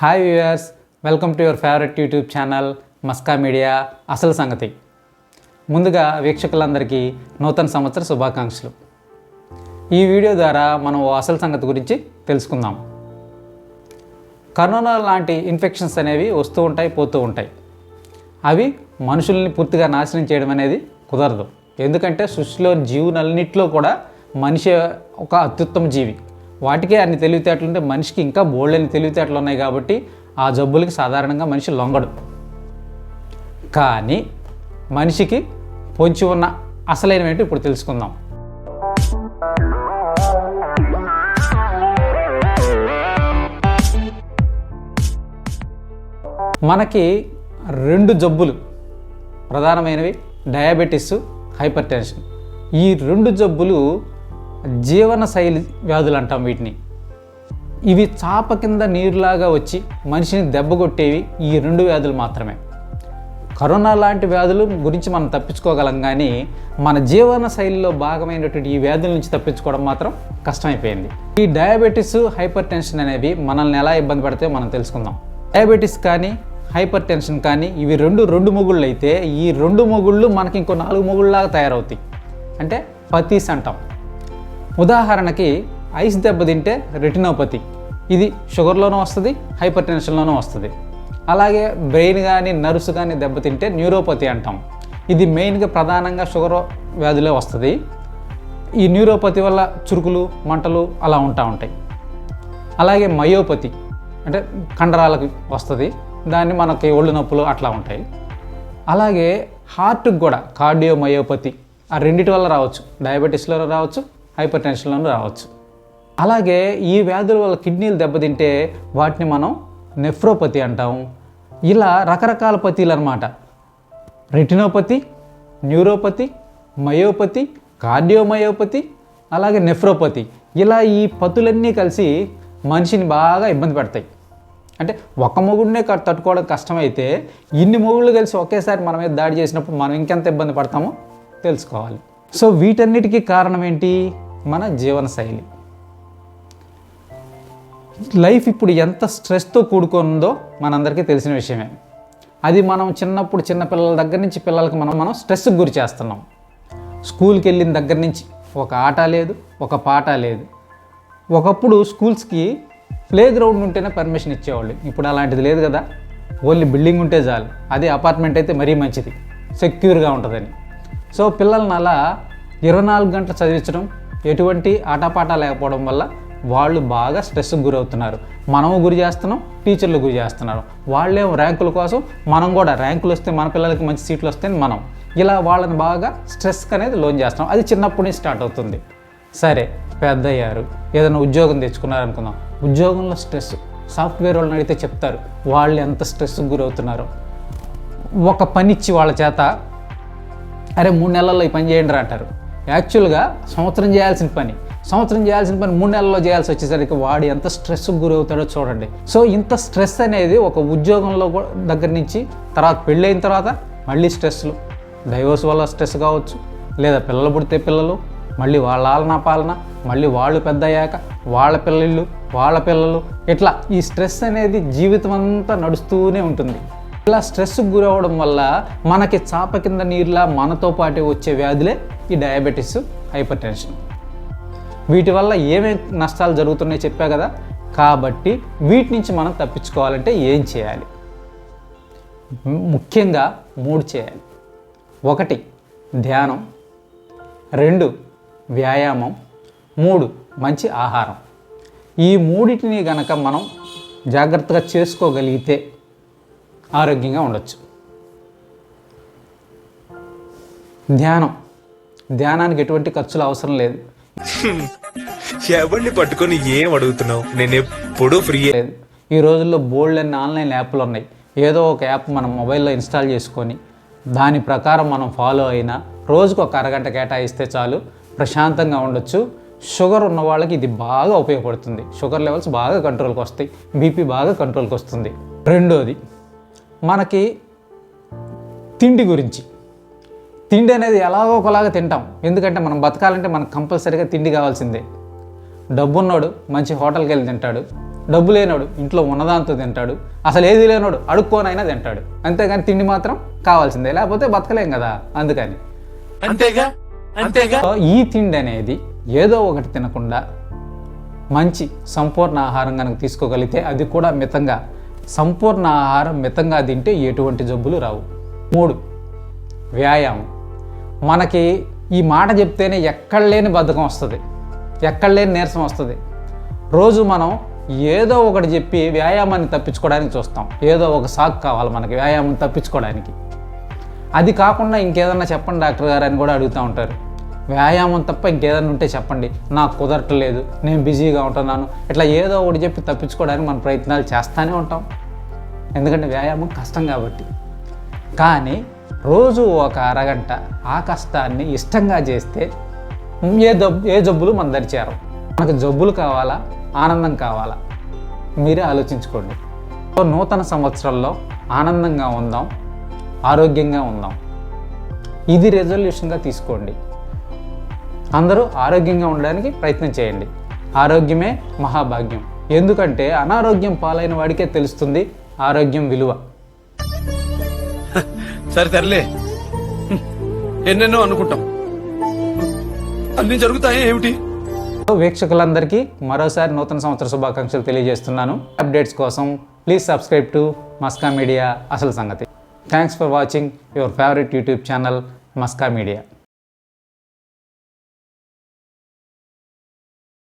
Hi viewers welcome to your favourite YouTube channel Maska media అసలు సంగతి. ముందుగా వీక్షకులందరికీ నూతన సంవత్సర శుభాకాంక్షలు. ఈ వీడియో ద్వారా మనం ఓ అసలు సంగతి గురించి తెలుసుకుందాం. కరోనా లాంటి ఇన్ఫెక్షన్స్ అనేవి వస్తూ ఉంటాయి పోతూ ఉంటాయి. అవి మనుషుల్ని పూర్తిగా నాశనం చేయడం అనేది కుదరదు. ఎందుకంటే సృష్టిలో జీవులన్నింటిలో కూడా మనిషి ఒక అత్యుత్తమ జీవి. వాటికే అన్ని తెలివితేటలు ఉంటే మనిషికి ఇంకా బోల్డని తెలివితేటలు ఉన్నాయి కాబట్టి ఆ జబ్బులకి సాధారణంగా మనిషి లొంగడు. కానీ మనిషికి పొంచి ఉన్న అసలైనవేంటి ఇప్పుడు తెలుసుకుందాం. మనకి రెండు జబ్బులు ప్రధానమైనవి డయాబెటీస్ హైపర్ టెన్షన్ ఈ రెండు జబ్బులు జీవన శైలి వ్యాధులు అంటాం వీటిని. ఇవి చాప కింద నీరులాగా వచ్చి మనిషిని దెబ్బ కొట్టేవి ఈ రెండు వ్యాధులు మాత్రమే. కరోనా లాంటి వ్యాధుల గురించి మనం తప్పించుకోగలం కానీ మన జీవన శైలిలో భాగమైనటువంటి ఈ వ్యాధుల నుంచి తప్పించుకోవడం మాత్రం కష్టమైపోయింది. ఈ డయాబెటీస్ హైపర్ టెన్షన్ అనేవి మనల్ని ఎలా ఇబ్బంది పడితే మనం తెలుసుకుందాం. డయాబెటీస్ కానీ హైపర్ టెన్షన్ కానీ ఇవి రెండు రెండు మొగుళ్ళు అయితే ఈ రెండు మొగుళ్ళు మనకి ఇంకో నాలుగు మొగుళ్ళలాగా తయారవుతాయి. అంటే పతీస్ అంటాం. ఉదాహరణకి ఐస్ దెబ్బతింటే రెటినోపతి. ఇది షుగర్లోనూ వస్తుంది హైపర్ టెన్షన్లోనూ వస్తుంది. అలాగే బ్రెయిన్ కానీ నర్వ్స్ కానీ దెబ్బతింటే న్యూరోపతి అంటాం. ఇది మెయిన్గా ప్రధానంగా షుగర్ వ్యాధిలో వస్తుంది. ఈ న్యూరోపతి వల్ల చురుకులు మంటలు అలా ఉంటా ఉంటాయి. అలాగే మయోపతి అంటే కండరాలకు వస్తుంది. దాన్ని మనకి ఒళ్ళు నొప్పులు అట్లా ఉంటాయి. అలాగే హార్ట్కి కూడా కార్డియో మయోపతి ఆ రెండిటి వల్ల రావచ్చు. డయాబెటీస్లో రావచ్చు హైపర్ టెన్షన్లను రావచ్చు. అలాగే ఈ వ్యాధుల వల్ల కిడ్నీలు దెబ్బతింటే వాటిని మనం నెఫ్రోపతి అంటాం. ఇలా రకరకాల పతీలు అనమాట రెటినోపతి న్యూరోపతి మయోపతి కార్డియోమయోపతి అలాగే నెఫ్రోపతి. ఇలా ఈ పతులన్నీ కలిసి మనిషిని బాగా ఇబ్బంది పెడతాయి. అంటే ఒక మొగుడినే తట్టుకోవడం కష్టమైతే ఇన్ని మొగుళ్ళు కలిసి ఒకేసారి మన మీద దాడి చేసినప్పుడు మనం ఇంకెంత ఇబ్బంది పడతామో తెలుసుకోవాలి. సో వీటన్నిటికీ కారణం ఏంటి? మన జీవనశైలి. లైఫ్ ఇప్పుడు ఎంత స్ట్రెస్తో కూడుకుందో మనందరికీ తెలిసిన విషయమే. అది మనం చిన్నప్పుడు చిన్న పిల్లల దగ్గర నుంచి పిల్లలకి మనం మనం స్ట్రెస్కి గురి చేస్తున్నాం. స్కూల్కి వెళ్ళిన దగ్గర నుంచి ఒక ఆట లేదు ఒక పాట లేదు. ఒకప్పుడు స్కూల్స్కి ప్లే గ్రౌండ్ ఉంటేనే పర్మిషన్ ఇచ్చేవాళ్ళు. ఇప్పుడు అలాంటిది లేదు కదా. ఓన్లీ బిల్డింగ్ ఉంటే చాలు. అదే అపార్ట్మెంట్ అయితే మరీ మంచిది. సెక్యూర్గా ఉంటుందని. సో పిల్లల్ని అలా ఇరవై నాలుగు గంటలు చదివించడం ఎటువంటి ఆటపాట లేకపోవడం వల్ల వాళ్ళు బాగా స్ట్రెస్కి గురవుతున్నారు. మనము గురి చేస్తున్నాం టీచర్లు గురి చేస్తున్నారు. వాళ్ళేం ర్యాంకుల కోసం మనం కూడా ర్యాంకులు వస్తే మన పిల్లలకి మంచి సీట్లు వస్తే మనం. ఇలా వాళ్ళని బాగా స్ట్రెస్కి అనేది లోన్ చేస్తున్నాం. అది చిన్నప్పటి నుంచి స్టార్ట్ అవుతుంది. సరే పెద్ద అయ్యారు ఏదైనా ఉద్యోగం తెచ్చుకున్నారనుకుందాం. ఉద్యోగంలో స్ట్రెస్ సాఫ్ట్వేర్ వాళ్ళని అడిగితే చెప్తారు వాళ్ళు ఎంత స్ట్రెస్కి గురవుతున్నారు? ఒక పని ఇచ్చి వాళ్ళ చేత అరే మూడు నెలల్లో ఈ పని చేయండి అంటారు. యాక్చువల్గా సంవత్సరం చేయాల్సిన పని సంవత్సరం చేయాల్సిన పని మూడు నెలల్లో చేయాల్సి వచ్చేసరికి వాడు ఎంత స్ట్రెస్కి గురవుతాడో చూడండి. సో ఇంత స్ట్రెస్ అనేది ఒక ఉద్యోగంలో కూడా దగ్గర నుంచి తర్వాత పెళ్ళైన తర్వాత మళ్ళీ స్ట్రెస్లు. డైవోర్స్ వల్ల స్ట్రెస్ కావచ్చు లేదా పిల్లలు పుడితే పిల్లలు మళ్ళీ వాళ్ళ ఆలన పాలన మళ్ళీ వాళ్ళు పెద్ద అయ్యాక వాళ్ళ పిల్లలు వాళ్ళ పిల్లలు ఇట్లా ఈ స్ట్రెస్ అనేది జీవితం అంతా నడుస్తూనే ఉంటుంది. ఇలా స్ట్రెస్కి గురవడం వల్ల మనకి చాప కింద నీరులా మనతో పాటు వచ్చే వ్యాధులే ఈ డయాబెటీస్ హైపర్ టెన్షన్ వీటి వల్ల ఏమేమి నష్టాలు జరుగుతున్నాయో చెప్పా కదా? కాబట్టి వీటి నుంచి మనం తప్పించుకోవాలంటే ఏం చేయాలి? ముఖ్యంగా మూడు చేయాలి. ఒకటి ధ్యానం. రెండు వ్యాయామం. మూడు మంచి ఆహారం. ఈ మూడింటిని గనక మనం జాగ్రత్తగా చేసుకోగలిగితే ఆరోగ్యంగా ఉండొచ్చు. ధ్యానం. ధ్యానానికి ఎటువంటి ఖర్చులు అవసరం లేదు. ఎవరిని పట్టుకొని ఏం అడుగుతున్నావు? నేను ఎప్పుడూ ఫ్రీ లేదు. ఈ రోజుల్లో బోల్డ్ అన్ని ఆన్లైన్ యాప్లు ఉన్నాయి. ఏదో ఒక యాప్ మనం మొబైల్లో ఇన్స్టాల్ చేసుకొని దాని ప్రకారం మనం ఫాలో అయినా రోజుకు ఒక అరగంట కేటాయిస్తే చాలు ప్రశాంతంగా ఉండొచ్చు. షుగర్ ఉన్న వాళ్ళకి ఇది బాగా ఉపయోగపడుతుంది. షుగర్ లెవెల్స్ బాగా కంట్రోల్కి వస్తాయి. బీపీ బాగా కంట్రోల్కి వస్తుంది. రెండోది మనకి తిండి గురించి. తిండి అనేది ఎలాగో ఒకలాగా తింటాం. ఎందుకంటే మనం బతకాలంటే మనకు కంపల్సరీగా తిండి కావాల్సిందే. డబ్బున్నోడు మంచి హోటల్కి వెళ్ళి తింటాడు. డబ్బు లేనోడు ఇంట్లో ఉన్నదాంతో తింటాడు. అసలు ఏది లేనోడు అడుక్కోనైనా తింటాడు. అంతేగాని తిండి మాత్రం కావాల్సిందే. లేకపోతే బతకలేం కదా అందుకని. అంతేగా? అంతేగా? ఈ తిండి అనేది ఏదో ఒకటి తినకుండా మంచి సంపూర్ణ ఆహారం కనుక తీసుకోగలిగితే అది కూడా మితంగా. సంపూర్ణ ఆహారం మితంగా తింటే ఎటువంటి జబ్బులు రావు. మూడు వ్యాయామం. మనకి ఈ మాట చెప్తేనే ఎక్కడ లేని బద్ధకం వస్తుంది. ఎక్కడ లేని నీరసం వస్తుంది. రోజు మనం ఏదో ఒకటి చెప్పి వ్యాయామాన్ని తప్పించుకోవడానికి చూస్తాం. ఏదో ఒక సాకు కావాలి మనకి వ్యాయామం తప్పించుకోవడానికి. అది కాకుండా ఇంకేదన్నా చెప్పండి డాక్టర్ గారు అని కూడా అడుగుతూ ఉంటారు. వ్యాయామం తప్ప ఇంకేదన్నా ఉంటే చెప్పండి. నాకు కుదరట్లేదు నేను బిజీగా ఉంటున్నాను. ఇట్లా ఏదో ఒకటి చెప్పి తప్పించుకోవడానికి మన ప్రయత్నాలు చేస్తూనే ఉంటాం. ఎందుకంటే వ్యాయామం కష్టం కాబట్టి. కానీ రోజు ఒక అరగంట ఆ కష్టాన్ని ఇష్టంగా చేస్తే ఏ జబ్బు ఏ జబ్బులు మన దరిచారు మనకు జబ్బులు కావాలా? ఆనందం కావాలా? మీరే ఆలోచించుకోండి. సో నూతన సంవత్సరంలో ఆనందంగా ఉందాం ఆరోగ్యంగా ఉందాం. ఇది రెజల్యూషన్గా తీసుకోండి. అందరూ ఆరోగ్యంగా ఉండడానికి ప్రయత్నం చేయండి. ఆరోగ్యమే మహాభాగ్యం. ఎందుకంటే అనారోగ్యం పాలైన వాడికే తెలుస్తుంది ఆరోగ్యం విలువ. సరే తరలే ఎన్నెన్నో అనుకుంటాం. అన్ని జరుగుతాయి ఏమిటి? వీక్షకులందరికీ మరోసారి నూతన సంవత్సర శుభాకాంక్షలు తెలియజేస్తున్నాను. అప్డేట్స్ కోసం please subscribe to Maska media అసలు సంగతి. Thanks for watching your favourite YouTube channel Maska media.